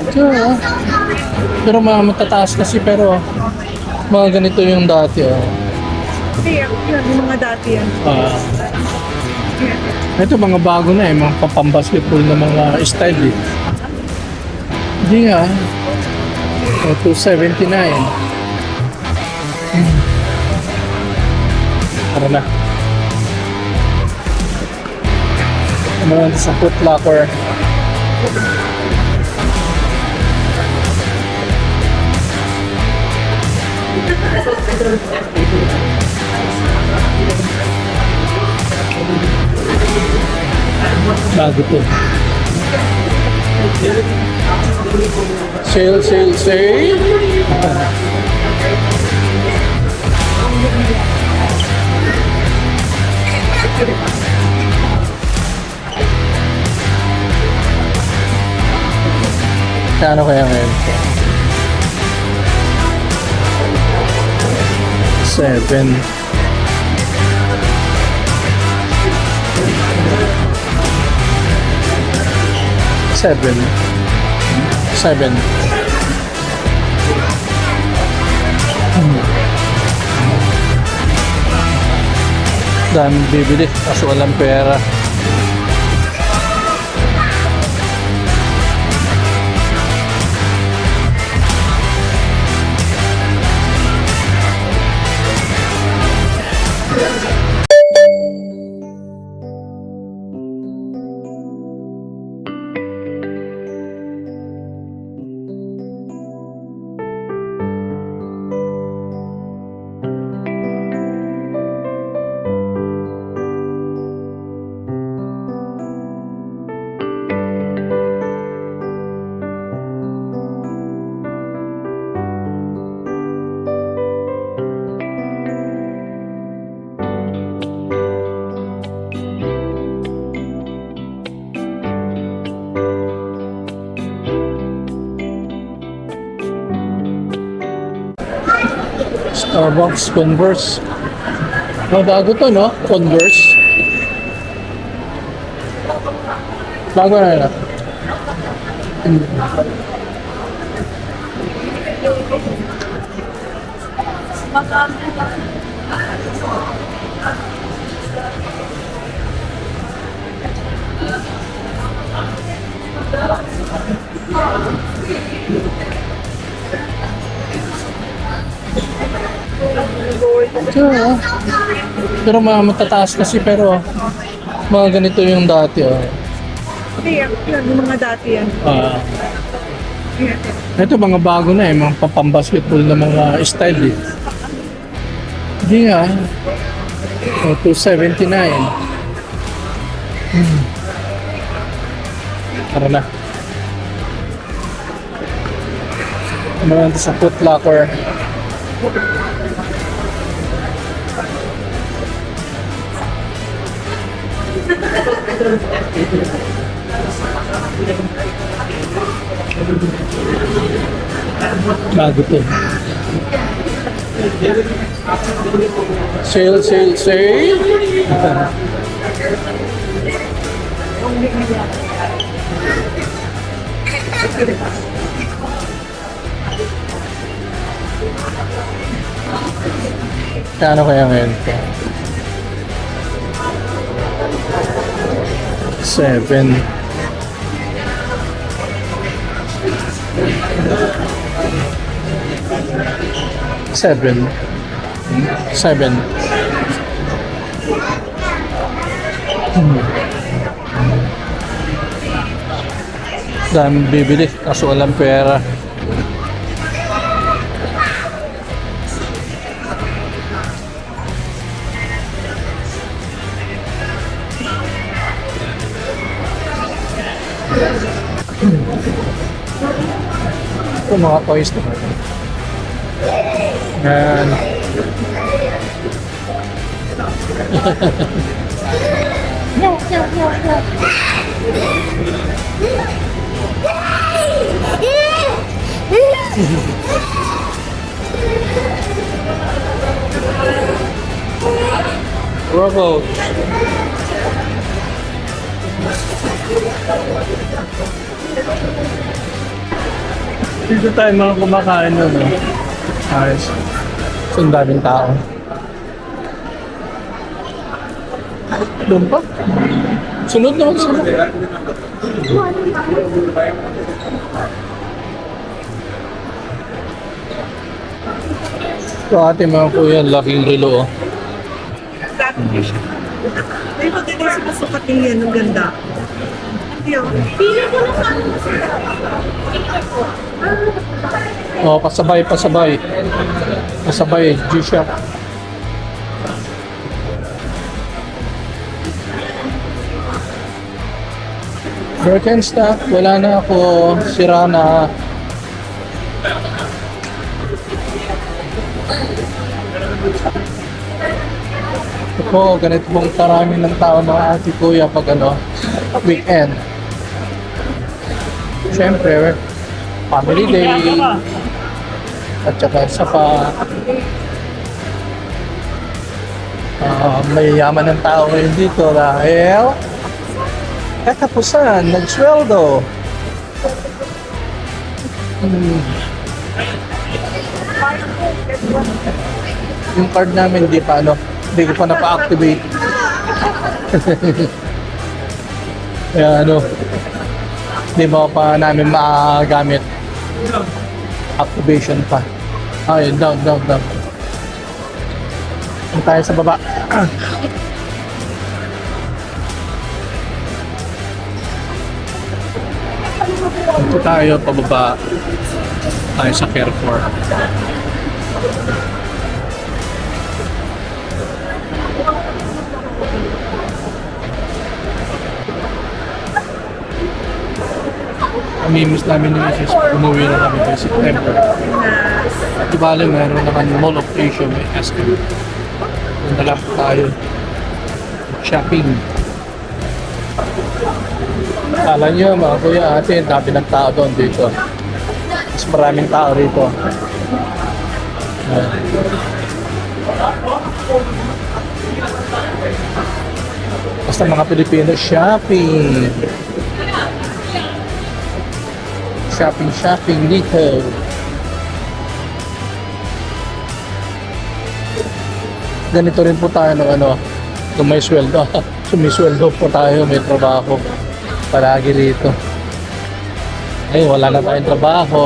Ito, oh. Pero mga matataas kasi pero mga ganito yung dati. Oh. Kaya, yan, yung mga dati yan. Ah. ito mga bago na eh, mga papambasketball na mga style eh. Hindi nga. Oh, 279. Hmm. Tara na. Ano sa foot locker. Bago to. Sale, sale, sale. Kano kaya ngayon? Seven. Seven. Seven. Dami bibili kasi walang pera. Starbucks, Converse. Oh, bago to, no? Converse. Bago na yun. ah. Oh. Pero mga matataas kasi pero mga ganito yung dati. Oh. Yan, yung mga dati yan. Ah. ito mga bago na eh, mga papambasketball na mga style eh. Hindi nga. Oh, 279. Hmm. Tara na. Ano sa foot locker. Bago to. Sale, sale, sale. Kano kaya ngayon Seven. Seven. Seven. Hmm. Dami bibili kaso walang pera. Ito mga toys naman. Yan. Robo. Dito tayo mga kumakain nun. No? Ayos. So, ang daming tao. Doon pa? Sunod naman sunod. Ito ating mga kuya, laking relo. Oh. Maganda yung sinusukat niya yan. Ang ganda. Hindi ako. Oh, pasabay, pasabay. Pasabay, G-Shock. Birkenstock, wala na ako. Sira na. Ito po, ganito pong karami ng tao mga ate kuya pag ano, weekend. Siyempre, family day. At saka isa pa, ah, may yaman ng tao ngayon dito dahil katapusan, nagsweldo. Hmm. Yung card namin hindi pa ano, hindi ko pa napa-activate. Kaya ano, hindi mo pa namin magamit. Activation pa. Ayun, down, down, down. Doon tayo sa baba. Dito tayo pababa. Tayo sa Carrefour. Namimiss namin ni Mrs. Umuwi na kami by September. Di bale, meron naman Mall of Asia, may na lang po tayo. Shopping. Kala nyo, mga kuya ate, dami ng tao doon dito. Mas maraming tao rito. Basta mga Pilipino, shopping. Shopping, shopping dito. Ganito rin po tayo ng ano, kung sweldo. Sumisweldo po tayo, may trabaho. Palagi dito. Ay, wala na tayong trabaho.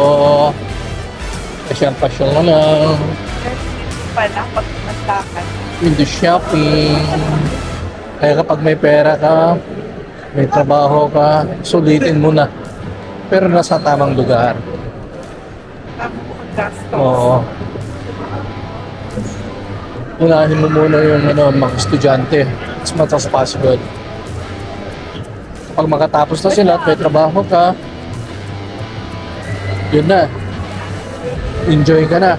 Pasyal-pasyal na lang. Pala, pag maglakad. Into shopping. Kaya kapag may pera ka, may trabaho ka, sulitin mo na. Pero nasa tamang lugar. Gastos. Oo. Unahin mo muna yung ano, mga estudyante as much as possible. Kapag makatapos na sila at may trabaho ka, yun na. Enjoy ka na.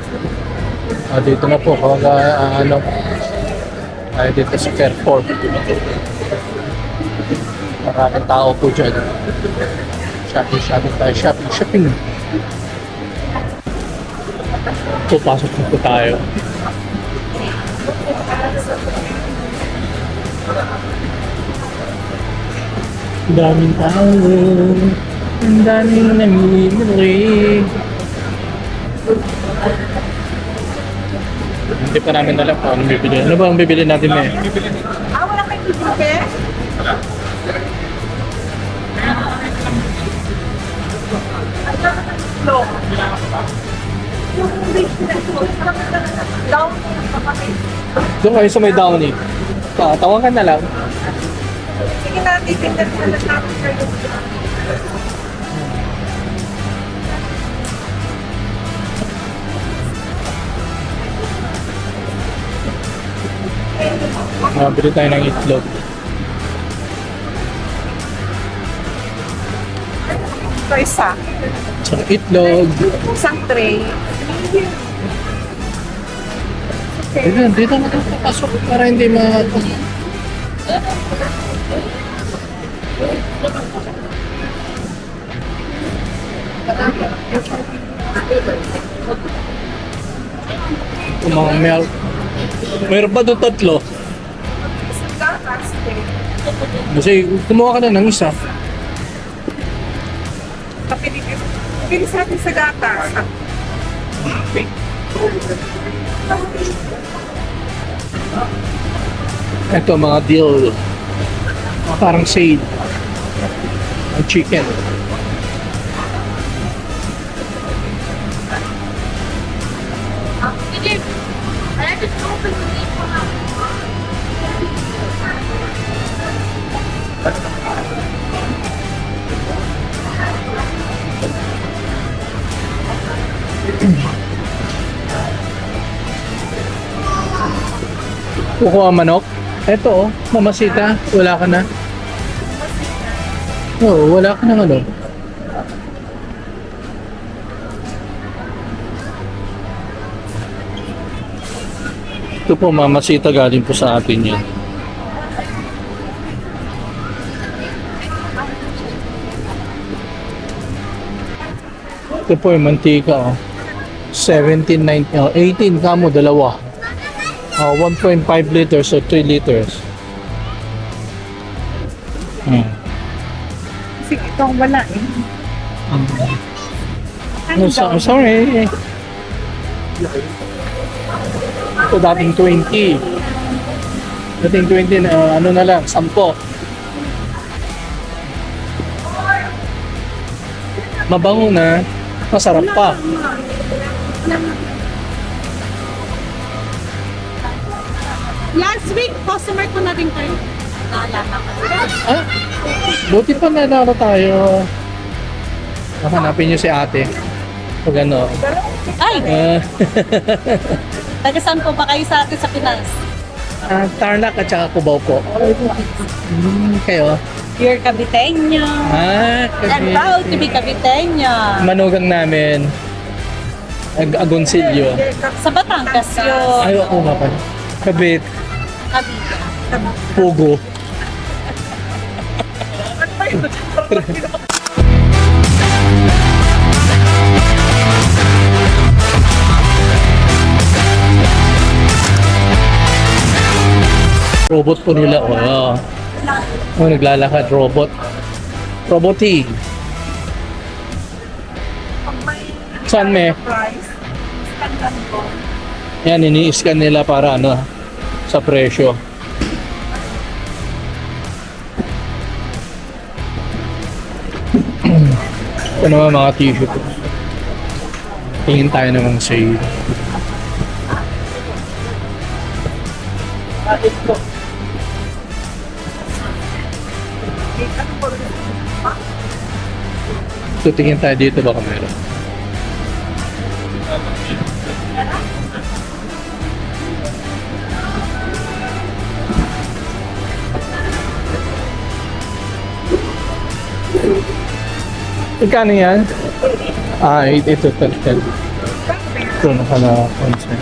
Ah, dito na po, kapag ah, ano, ay dito sa Carrefour. Maraming tao po dyan. Shopping, shopping tayo, shopping, shopping. Pupasok na po tayo. Daming tao. Ang daming namimili. Hindi pa namin alam kung anong bibili. Ano ba ang bibili natin eh? Ah, wala kayong bibigyan? No. Yung beach na down Doon kayo sa may downy. Ah, tawagan na lang. Sige na, titignan na natin kayo. Mabili tayo ng itlog. Ito isa. So, itlog. Isang tray. Dito, dito na tayo papasok para hindi ma... Ito mga milk. Mayroon pa doon tatlo. Kasi kumuha ka na ng isa. Bili sa atin sa gatas. Ito mga deal. Parang sale. Ang chicken. Kukuha manok. Ito oh, mamasita. Wala ka na. Oo, wala ka na ano. Ito po, mamasita galing po sa atin yan. Ito po yung mantika oh. 17.90 oh, 18 kamo dalawa. Ah, 1.5 liters or 3 liters. Hmm. Kasi ito ang wala eh. Oh, so, sorry. Ito dating 20. Dating 20 na ano na lang, 10. Mabango na, masarap pa. Last week, customer ko na din kayo. Ah, buti pa nalala tayo. Hanapin niyo si ate. Pag ano. Ay, ah, taga saan po ba kayo sa atin sa Pinas? ah, Tarlac at saka Cubao po. Hmm, kayo? Pure Caviteño. Ah, I'm proud to be Caviteño. Manugang namin. Ag Agoncillo. Sa Batangas yun. Ay, ako nga pala. Kabit. Cavite. Pugo. Robot po nila. Oh, oh naglalakad. Robot. Roboti. Saan ko. Yan, ini-scan nila para ano, sa presyo. Ito naman mga tissue ko. Tingin tayo ng sale. Tutingin tayo dito baka meron. Ikano yan? Ah, it- ito, ito, ito. Ito, nakala concert.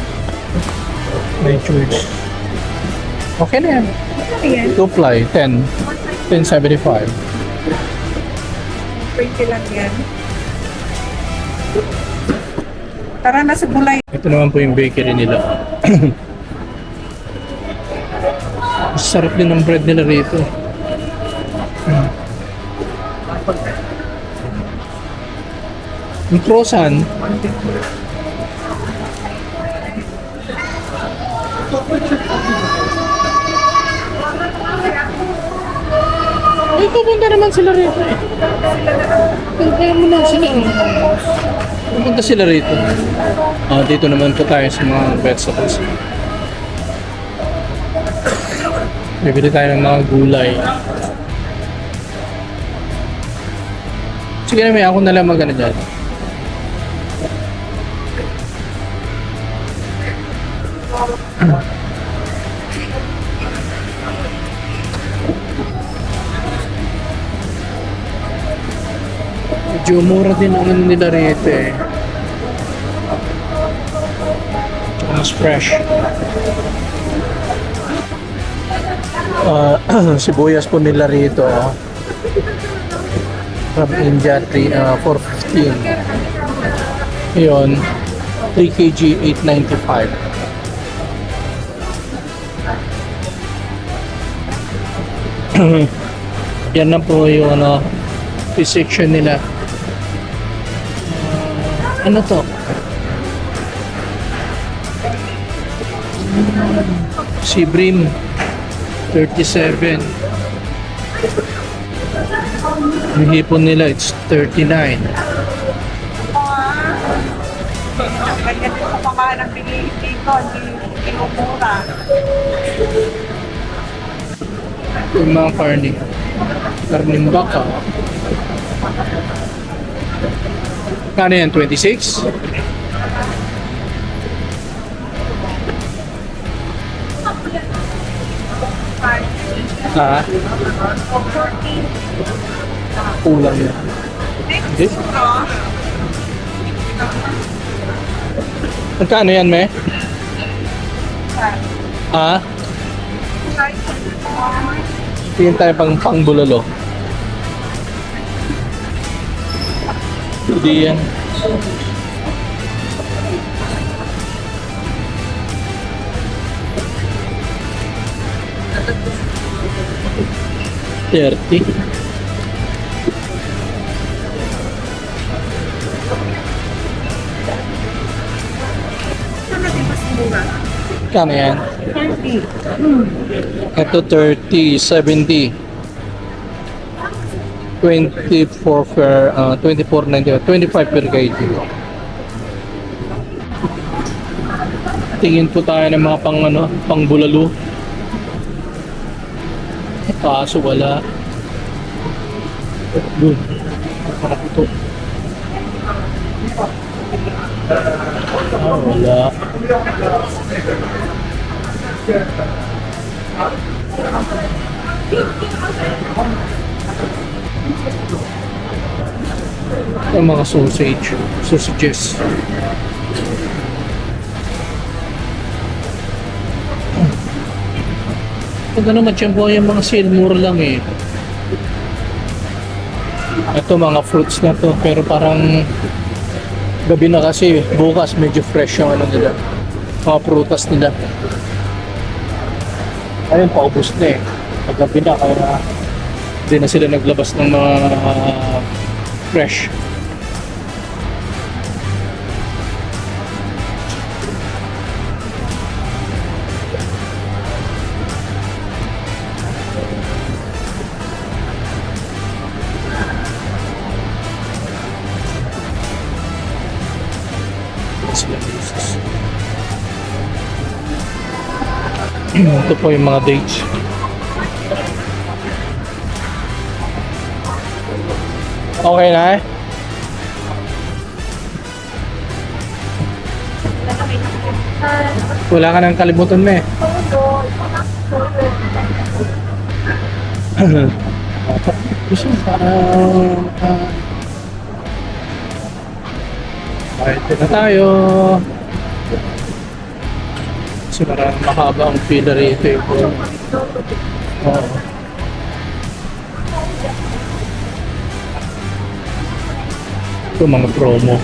May choice. Okay na yan. Ayan, Two ply, 10. 1075. 20 lang yan. Tara na sa bulay. Ito naman po yung bakery nila. Sarap din ng bread nila rito. Hmm. Yung croissant, Ay, pupunta naman sila rito eh. Punta mo na sila eh. Pupunta sila rito. Ah, dito naman po tayo sa mga vegetables. Bibili tayo ng mga gulay. Sige na may ako na lang magana dyan. Medyo mura din ang ano nila rito eh. Mas fresh. Ah, sibuyas po nila rito. oh. From India, 3, ah, 415. Yun, 3 kg, 895. Yan na po yung ano, section nila. Ano to? Si Brim 37 Yung hipon nila it's 39 Ganyan po pa ng bilihin dito, hindi kinumura. Yung mga karni Karning baka Kano yan? 26? Ha? Kulang yan. Hindi? Magkano yan, me? Ha? Tingin tayo pang pang bulalo. Hindi yan. Thirty. Kano yan? 30. Ito 30, 70. 24 per, uh, 24.90, 25 per kg. Tingin po tayo ng mga pang ano, pang bulalo. Kaso wala. Doon. Ano po to? Ah, wala. Yung mga sausage, sausages. Pag ano matiyampo yung mga sale, mura lang eh. Ito mga fruits na to, pero parang gabi na kasi, bukas medyo fresh yung ano nila. Mga prutas nila. Ayun, paubos na eh. Paggabi na, kaya hindi na sila naglabas ng mga fresh. Ito po yung mga dates. Okay na eh? Wala ka nang kalimutan mo eh. Gusto mo parang... Kahit na tayo. Kasi parang mahaba ang pila rito eh. Oo. Ito mga promo.